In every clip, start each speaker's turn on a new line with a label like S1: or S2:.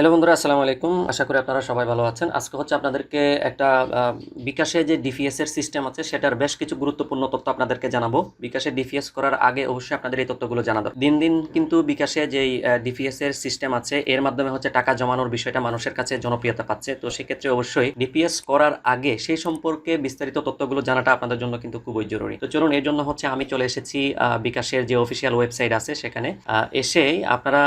S1: Hello বন্ধুরা, আসসালামু আলাইকুম। আশা করি আপনারা সবাই ভালো আছেন। আজকে হচ্ছে আপনাদেরকে একটা বিকাশে যে ডিপিএস এর সিস্টেম আছে, সেটার বেশ কিছু গুরুত্বপূর্ণ তথ্য আপনাদেরকে জানাব। বিকাশে ডিপিএস করার আগে অবশ্যই আপনাদের এই তথ্যগুলো জানা দরকার। দিন দিন কিন্তু বিকাশে যেই ডিপিএস এর সিস্টেম আছে, এর মাধ্যমে হচ্ছে টাকা জমানোর বিষয়টা মানুষের কাছে জনপ্রিয়তা পাচ্ছে। তো সেক্ষেত্রে অবশ্যই ডিপিএস করার আগে সেই সম্পর্কে বিস্তারিত তথ্যগুলো জানাটা আপনাদের জন্য কিন্তু খুবই জরুরি। তো চলুন, এর জন্য হচ্ছে আমি চলে এসেছি বিকাশের যে অফিসিয়াল ওয়েবসাইট আছে সেখানে। এসেই আপনারা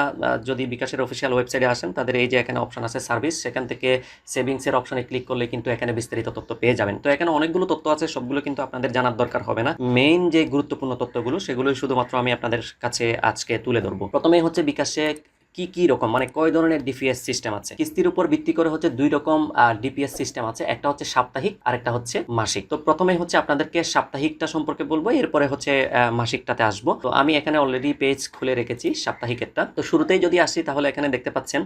S1: যদি বিকাশের অফিসিয়াল ওয়েবসাইটে আসেন, তাদের এই যে এখানে অপশান আছে সার্ভিস সেখান থেকে সেভিংসের অপশানে ক্লিক করলে কিন্তু এখানে বিস্তারিত তথ্য পেয়ে যাবেন। তো এখানে অনেকগুলো তথ্য আছে, সবগুলো কিন্তু আপনাদের জানার দরকার হবে না। মেইন যে গুরুত্বপূর্ণ তথ্যগুলো, সেগুলোই শুধুমাত্র আমি আপনাদের কাছে আজকে তুলে ধরবো। প্রথমেই হচ্ছে বিকাশে কি কি রকম? মানে কয় ধরনের ডিপিএস সিস্টেম আছে? কিস্তির উপর ভিত্তি করে হচ্ছে দুই রকম ডিপিএস সিস্টেম আছে। একটা হচ্ছে সাপ্তাহিক আর একটা হচ্ছে মাসিক। তো প্রথমে হচ্ছে আপনাদেরকে সাপ্তাহিকটা সম্পর্কে বলব, এরপরে হচ্ছে মাসিকটাতে আসব। তো আমি এখানে অলরেডি পেজ খুলে রেখেছি সাপ্তাহিকেরটা। তো শুরুতেই যদি আসি, তাহলে এখানে দেখতে পাচ্ছেন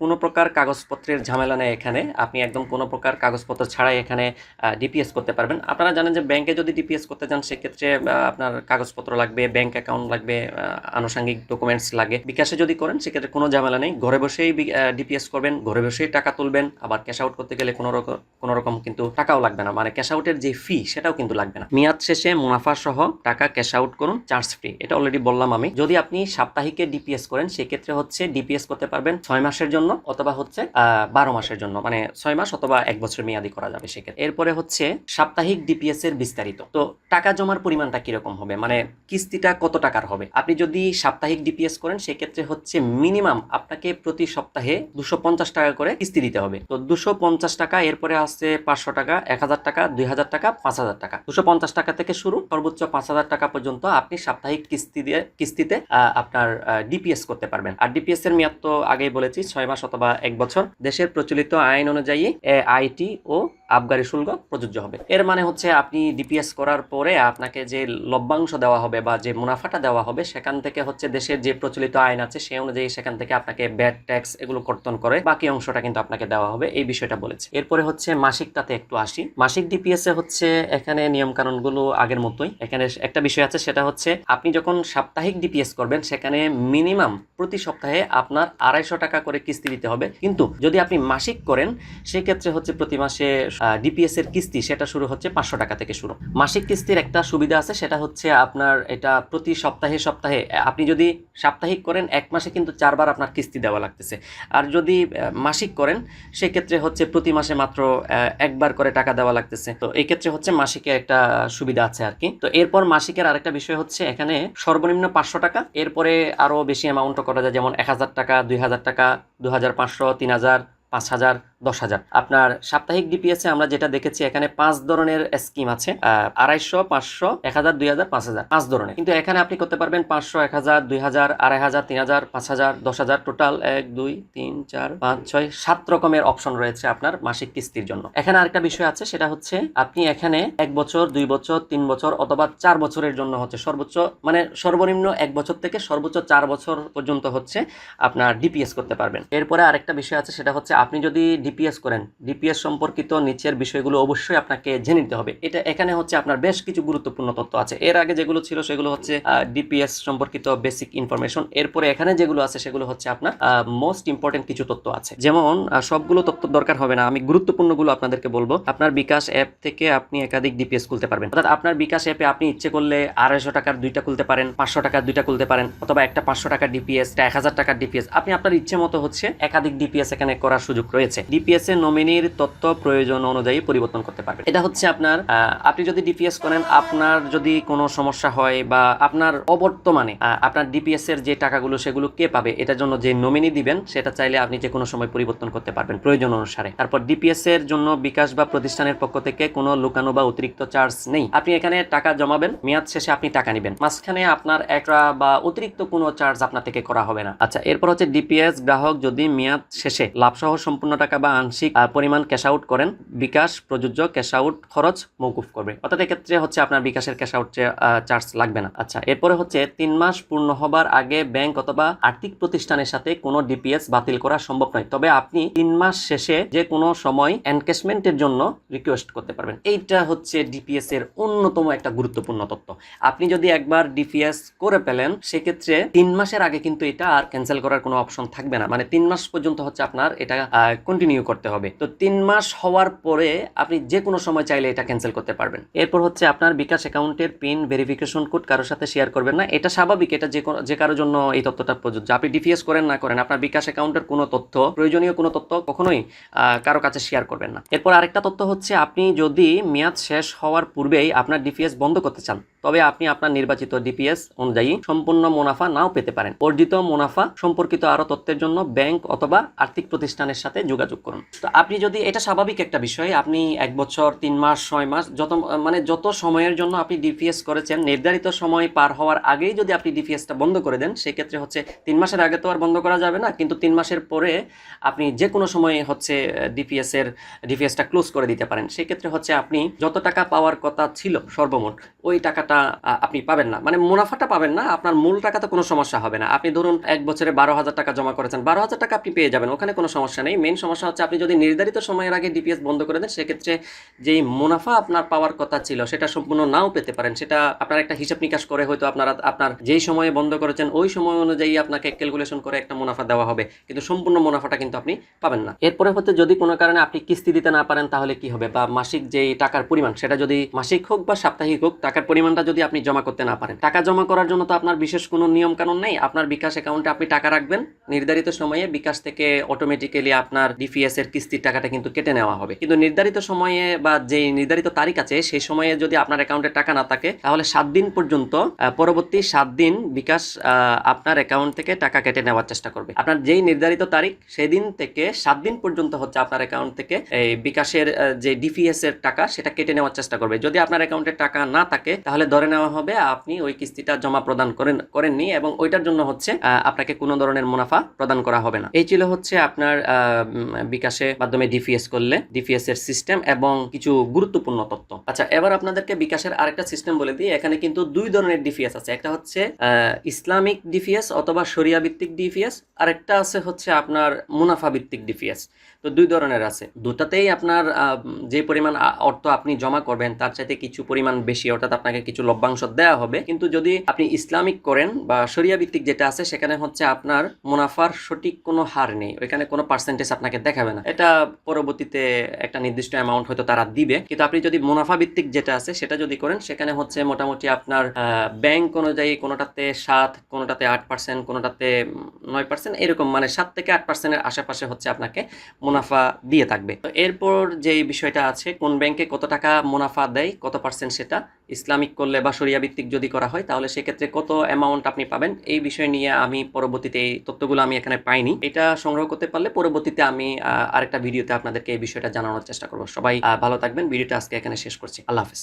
S1: কোনো প্রকার কাগজপত্রের ঝামেলা নেই এখানে। আপনি একদম কোনো প্রকার কাগজপত্র ছাড়াই এখানে ডিপিএস করতে পারবেন। আপনারা জানেন যে ব্যাংকে যদি ডিপিএস করতে চান, সেক্ষেত্রে আপনার কাগজপত্র লাগবে, ব্যাংক অ্যাকাউন্ট লাগবে আনুষঙ্গিক ডকুমেন্টস লাগে। বিকাশে যদি করেন, সেক্ষেত্রে কোনো ঝামেলা নেই। ঘরে বসেই ডিপিএস করবেন, ঘরে বসেই টাকা তুলবেন, আবার ক্যাশ আউট করতে গেলে কোনো রকম কোনো রকম কিন্তু টাকাও লাগবে না। মানে ক্যাশ আউটের যে ফি সেটাও কিন্তু লাগবে না। মেয়াদ শেষে মুনাফা সহ টাকা ক্যাশ আউট করুন চার্জ ফ্রি এটা অলরেডি বললাম আমি। যদি আপনি সাপ্তাহিকে ডিপিএস করেন, সেক্ষেত্রে হচ্ছে ডিপিএস করতে পারবেন ছয় মাসের জন্য অথবা হচ্ছে বারো মাসের জন্য। মানে ছয় মাস অথবা এক বছর মেয়াদি করা যাবে সেক্ষেত্রে। এরপরে হচ্ছে সাপ্তাহিক ডিপিএস এর বিস্তারিত। তো টাকা জমার পরিমাণটা কীরকম হবে? মানে কিস্তিটা কত টাকার হবে? আপনি যদি সাপ্তাহিক ডিপিএস করেন, সেক্ষেত্রে হচ্ছে মিনিমাম আপনাকে প্রতি সপ্তাহে দুশো পঞ্চাশ টাকা করে কিস্তি দিতে হবে। তো দুশো পঞ্চাশ টাকা, এরপরে আসছে পাঁচশো টাকা, এক হাজার টাকা, দুই হাজার টাকা, পাঁচ হাজার টাকা। দুশো পঞ্চাশ টাকা থেকে শুরু, সর্বোচ্চ পাঁচ হাজার টাকা পর্যন্ত আপনি সাপ্তাহিক কিস্তি দিয়ে, কিস্তিতে আপনার ডিপিএস করতে পারবেন। আর ডিপিএস এর মেয়াদ তো আগেই বলেছি, ছয় মাস অথবা এক বছর। দেশের প্রচলিত আইন অনুযায়ী আইটি ও আবগারি শুল্ক প্রযোজ্য হবে। এর মানে হচ্ছে আপনি ডিপিএস করার পরে আপনাকে যে লভ্যাংশ দেওয়া হবে বা যে মুনাফাটা দেওয়া হবে, সেখান থেকে হচ্ছে দেশের যে প্রচলিত আইন আছে সেই অনুযায়ী সেখান থেকে আপনাকে ব্যাড ট্যাক্স এগুলো কর্তন করে বাকি অংশটা কিন্তু আপনাকে দেওয়া হবে, এই বিষয়টা বলেছে। এরপরে হচ্ছে মাসিকটাতে একটু আসি। মাসিক ডিপিএস এ হচ্ছে এখানে নিয়ম কানুনগুলো আগের মতোই। এখানে একটা বিষয় আছে, সেটা হচ্ছে আপনি যখন সাপ্তাহিক ডিপিএস করবেন, সেখানে মিনিমাম প্রতি সপ্তাহে আপনার আড়াইশো টাকা করে কিস্তি দিতে হবে। কিন্তু যদি আপনি মাসিক করেন, সেক্ষেত্রে হচ্ছে প্রতি মাসে ডিপিএস এর কিস্তি, সেটা শুরু হচ্ছে পাঁচশো টাকা থেকে শুরু। মাসিক কিস্তির একটা সুবিধা আছে, সেটা হচ্ছে আপনার এটা প্রতি সপ্তাহে সপ্তাহে, আপনি যদি সাপ্তাহিক করেন, এক মাসে কিন্তু চারবার আপনার কিস্তি দেওয়া লাগতেছে। আর যদি মাসিক করেন, সেক্ষেত্রে হচ্ছে প্রতি মাসে মাত্র একবার করে টাকা দেওয়া লাগতেছে। তো এই ক্ষেত্রে হচ্ছে মাসিকে একটা সুবিধা আছে আর কি। তো এরপর মাসিকের আরেকটা বিষয় হচ্ছে, এখানে সর্বনিম্ন পাঁচশো টাকা। এরপরে আরও বেশি অ্যামাউন্টও করা যায়, যেমন এক হাজার টাকা, দুই হাজার টাকা দু হাজার পাঁচশো, তিন হাজার। পাঁচ হাজার, দশ হাজার। আপনার সাপ্তাহিক ডিপিএস আমরা যেটা দেখেছি, এখানে পাঁচ ধরনের স্কিম আছে। আড়াইশো, পাঁচশো, এক হাজার, দুই হাজার, পাঁচ হাজার। পাঁচ ধরনের। কিন্তু এখানে আপনি করতে পারবেন পাঁচশো, এক হাজার, দুই হাজার, আড়াই হাজার, তিন হাজার, পাঁচ হাজার, দশ হাজার। টোটাল এক, দুই, তিন, চার, পাঁচ, ছয়, সাত রকমের অপশন রয়েছে আপনার মাসিক কিস্তির জন্য। এখানে আরেকটা বিষয় আছে, সেটা হচ্ছে আপনি এখানে এক বছর, দুই বছর, তিন বছর অথবা চার বছরের জন্য হচ্ছে সর্বোচ্চ মানে সর্বনিম্ন এক বছর থেকে সর্বোচ্চ চার বছর পর্যন্ত হচ্ছে আপনার ডিপিএস করতে পারবেন। এরপরে আরেকটা বিষয় আছে, সেটা হচ্ছে আপনি যদি ডিপিএস করেন ডিপিএস সম্পর্কিত নিচের বিষয়গুলো অবশ্যই আপনাকে জেনে নিতে হবে। এটা এখানে হচ্ছে আপনার বেশ কিছু গুরুত্বপূর্ণ তথ্য আছে। এর আগে যেগুলো ছিল সেগুলো হচ্ছে ডিপিএস সম্পর্কিত বেসিক ইনফরমেশন এরপরে এখানে যেগুলো আছে সেগুলো হচ্ছে আপনার মোস্ট ইম্পর্টেন্ট কিছু তথ্য আছে। যেমন সবগুলো তথ্য দরকার হবে না। আমি গুরুত্বপূর্ণগুলো আপনাদেরকে বলব। আপনার বিকাশ অ্যাপ থেকে আপনি একাধিক ডিপিএস খুলতে পারবেন। অর্থাৎ আপনার বিকাশ অ্যাপে আপনি ইচ্ছে করলে আড়াইশো টাকার দুইটা খুলতে পারেন, পাঁচশো টাকার দুইটা খুলতে পারেন, অথবা একটা পাঁচশো টাকার ডিপিএস এক হাজার টাকার ডিপিএস আপনি আপনার ইচ্ছে মতো হচ্ছে একাধিক ডিপিএস এখানে করার রয়েছে। ডিপিএস এর নমিনির তথ্য প্রয়োজন অনুযায়ী পরিবর্তন করতে পারবেন। এটা হচ্ছে আপনার আপনি যদি ডিপিএস করেন, আপনার যদি কোনো সমস্যা হয় বা আপনার অবর্তমানে আপনার ডিপিএস এর যে টাকাগুলো সেগুলো কে পাবে, এটার জন্য যে নমিনি দিবেন, সেটা চাইলে আপনি যে কোনো সময় পরিবর্তন করতে পারবেন প্রয়োজন অনুসারে। তারপর ডিপিএস এর জন্য বিকাশ বা প্রতিষ্ঠানের পক্ষ থেকে কোনো লুকানো বা অতিরিক্ত চার্জ নেই। আপনি এখানে টাকা জমাবেন, মেয়াদ শেষে আপনি টাকা নেবেন। মাঝখানে আপনার একটা বা অতিরিক্ত কোনো চার্জ আপনার থেকে করা হবে না। আচ্ছা এরপর হচ্ছে ডিপিএস গ্রাহক যদি মেয়াদ শেষে লাভসহ সম্পূর্ণ টাকা বা আংশিক পরিমাণ ক্যাশ আউট করেন। বিকাশ, প্রযোজ্য ক্যাশ আউট খরচ মৌকুফ করবে। অর্থাৎ এক্ষেত্রে হচ্ছে আপনার বিকাশের ক্যাশ আউট চার্জ লাগবে না। আচ্ছা এরপরে হচ্ছে তিন মাস পূর্ণ হবার আগে ব্যাংক অথবা আর্থিক প্রতিষ্ঠানের সাথে কোনো ডিপিএস বাতিল করা সম্ভব নয়। তবে আপনি তিন মাস শেষে যে কোনো সময় এনকেশমেন্টের জন্য রিকোয়েস্ট করতে পারবেন। এইটা হচ্ছে ডিপিএস এর অন্যতম একটা গুরুত্বপূর্ণ তথ্য আপনি যদি একবার ডিপিএস করে পেলেন সেক্ষেত্রে তিন মাসের আগে কিন্তু এটা আর ক্যান্সেল করার কোনো অপশন থাকবে না। মানে তিন মাস পর্যন্ত হচ্ছে আপনার এটা কন্টিনিউ করতে হবে। তো তিন মাস হওয়ার পরে আপনি যে কোনো সময় চাইলে এটা ক্যান্সেল করতে পারবেন। এরপর হচ্ছে আপনার বিকাশ অ্যাকাউন্টের পিন ভেরিফিকেশন কোড কারোর সাথে শেয়ার করবেন না। এটা স্বাভাবিক, এটা যে যে কারোর জন্য এই তথ্যটা প্রযোজ্য। আপনি ডিপিএস করেন, না করেন, আপনার বিকাশ অ্যাকাউন্টের কোনো তথ্য, প্রয়োজনীয় কোনো তথ্য কখনোই কারও কাছে শেয়ার করবেন না। এরপর আরেকটা তথ্য হচ্ছে, আপনি যদি মেয়াদ শেষ হওয়ার পূর্বেই আপনার ডিপিএস বন্ধ করতে চান তবে আপনি আপনার নির্বাচিত ডিপিএস অনুযায়ী সম্পূর্ণ মুনাফা নাও পেতে পারেন। অর্জিত মুনাফা সম্পর্কিত আরও তথ্যের জন্য ব্যাংক অথবা আর্থিক প্রতিষ্ঠানের সাথে যোগাযোগ করুন। তো আপনি যদি, এটা স্বাভাবিক একটা বিষয়, আপনি এক বছর, তিন মাস, ছয় মাস, যত মানে যত সময়ের জন্য আপনি ডিপিএস করেছেন, নির্ধারিত সময় পার হওয়ার আগেই যদি আপনি ডিপিএসটা বন্ধ করে দেন, সেক্ষেত্রে হচ্ছে তিন মাসের আগে তো আর বন্ধ করা যাবে না, কিন্তু তিন মাসের পরে আপনি যে কোনো সময় হচ্ছে ডিপিএস এর ডিপিএসটা ক্লোজ করে দিতে পারেন। সেক্ষেত্রে হচ্ছে আপনি যত টাকা পাওয়ার কথা ছিল সর্বমোট, ওই টাকাটা আ, আপনি পাবেন না। মানে মুনাফাটা পাবেন না আপনার মূল টাকাতে কোনো সমস্যা হবে না। আপনি ধরুন এক বছরে বারো হাজার টাকা জমা করেছেন বারো হাজার টাকা আপনি পেয়ে যাবেন ওখানে কোনো সমস্যা নেই। মেন সমস্যা হচ্ছে আপনি যদি নির্ধারিত সময়ের আগে ডিপিএস বন্ধ করে দেন সেক্ষেত্রে যেই মুনাফা আপনার পাওয়ার কথা ছিল সেটা সম্পূর্ণ নাও পেতে পারেন। সেটা আপনার একটা হিসাব নিকাশ করে হয়তো আপনারা আপনার যেই সময়ে বন্ধ করেছেন ওই সময় অনুযায়ী আপনাকে ক্যালকুলেশন করে একটা মুনাফা দেওয়া হবে। কিন্তু সম্পূর্ণ মুনাফাটা কিন্তু আপনি পাবেন না। এরপরে হচ্ছে যদি কোনো কারণে আপনি কিস্তি দিতে না পারেন তাহলে কি হবে? বা মাসিক যেই টাকার পরিমাণ সেটা যদি মাসিক হোক বা সাপ্তাহিক হোক টাকার পরিমাণটা যদি আপনি জমা করতে না পারেন। টাকা জমা করার জন্য তো আপনার বিশেষ কোনো নিয়ম কানুন নেই। আপনার বিকাশ অ্যাকাউন্টে আপনি টাকা রাখবেন। নির্ধারিত সময়ে বিকাশ থেকে অটোমেটিক্যালি আপনার ডিপিএস এর কিস্তির টাকাটা কিন্তু কেটে নেওয়া হবে। কিন্তু নির্ধারিত সময়ে বা যে নির্ধারিত তারিখ আছে, সেই সময়ে যদি আপনার অ্যাকাউন্টে টাকা না থাকে, তাহলে সাত দিন পর্যন্ত পরবর্তী সাত দিন বিকাশ আপনার অ্যাকাউন্ট থেকে টাকা কেটে নেওয়ার চেষ্টা করবে। আপনার যেই নির্ধারিত তারিখ, সেদিন থেকে সাত দিন পর্যন্ত হচ্ছে আপনার অ্যাকাউন্ট থেকে এই বিকাশের যে ডিপিএস এর টাকা, সেটা কেটে নেওয়ার চেষ্টা করবে। যদি আপনার অ্যাকাউন্টে টাকা না থাকে, তাহলে ধরে নেওয়া হবে, আপনি ওই কিস্তিটা জমা প্রদান করেন, করেননি এবং ওইটার জন্য হচ্ছে আপনাকে কোনো ধরনের মুনাফা প্রদান করা হবে না। এই ছিল হচ্ছে আপনার বিকাশে মাধ্যমে ডিপিএস করলে ডিপিএস এর সিস্টেম এবং কিছু গুরুত্বপূর্ণ তথ্য। আচ্ছা এবার আপনাদেরকে বিকাশের আরেকটা সিস্টেম বলে দিই। এখানে কিন্তু দুই ধরনের ডিপিএস আছে। একটা হচ্ছে ইসলামিক ডিপিএস অথবা শরিয়া ভিত্তিক ডিপিএস আরেকটা আছে হচ্ছে আপনার মুনাফা ভিত্তিক ডিপিএস তো দুই ধরনের আছে। দুটাতেই আপনার যে পরিমাণ অর্থ আপনি জমা করবেন, তার চাইতে কিছু পরিমাণ বেশি, অর্থাৎ আপনাকে কিছু লভ্যাংশ দেওয়া হবে। কিন্তু যদি আপনি ইসলামিক করেন বা শরিয়া ভিত্তিক যেটা আছে, সেখানে হচ্ছে আপনার মুনাফার সঠিক কোনো হার নেই। ওইখানে কোনো পার্সেন্টেজ আপনাকে দেখাবে না। এটা পরবর্তীতে একটা নির্দিষ্ট অ্যামাউন্ট হয়তো তারা দিবে। কিন্তু আপনি যদি মুনাফা ভিত্তিক যেটা আছে, সেটা যদি করেন, সেখানে হচ্ছে মোটামুটি আপনার ব্যাংক অনুযায়ী কোনোটাতে সাত, কোনোটাতে আট পার্সেন্ট কোনোটাতে নয় পার্সেন্ট এরকম মানে সাত থেকে আট পার্সেন্টের আশেপাশে হচ্ছে আপনাকে মুনাফা দিয়ে থাকবে। এরপর যে বিষয়টা আছে, কোন ব্যাংকে কত টাকা মুনাফা দেয়, কত পার্সেন্ট সেটা ইসলামিক করলে বা সরিয়া ভিত্তিক যদি করা হয়, তাহলে সেক্ষেত্রে কত অ্যামাউন্ট আপনি পাবেন, এই বিষয় নিয়ে আমি পরবর্তীতে এই তথ্যগুলো আমি এখানে পাইনি। এটা সংগ্রহ করতে পারলে পরবর্তীতে আমি আরেকটা ভিডিওতে আপনাদেরকে এই বিষয়টা জানানোর চেষ্টা করব। সবাই ভালো থাকবেন, ভিডিওটা আজকে এখানে শেষ করছি। আল্লাহ হাফেজ।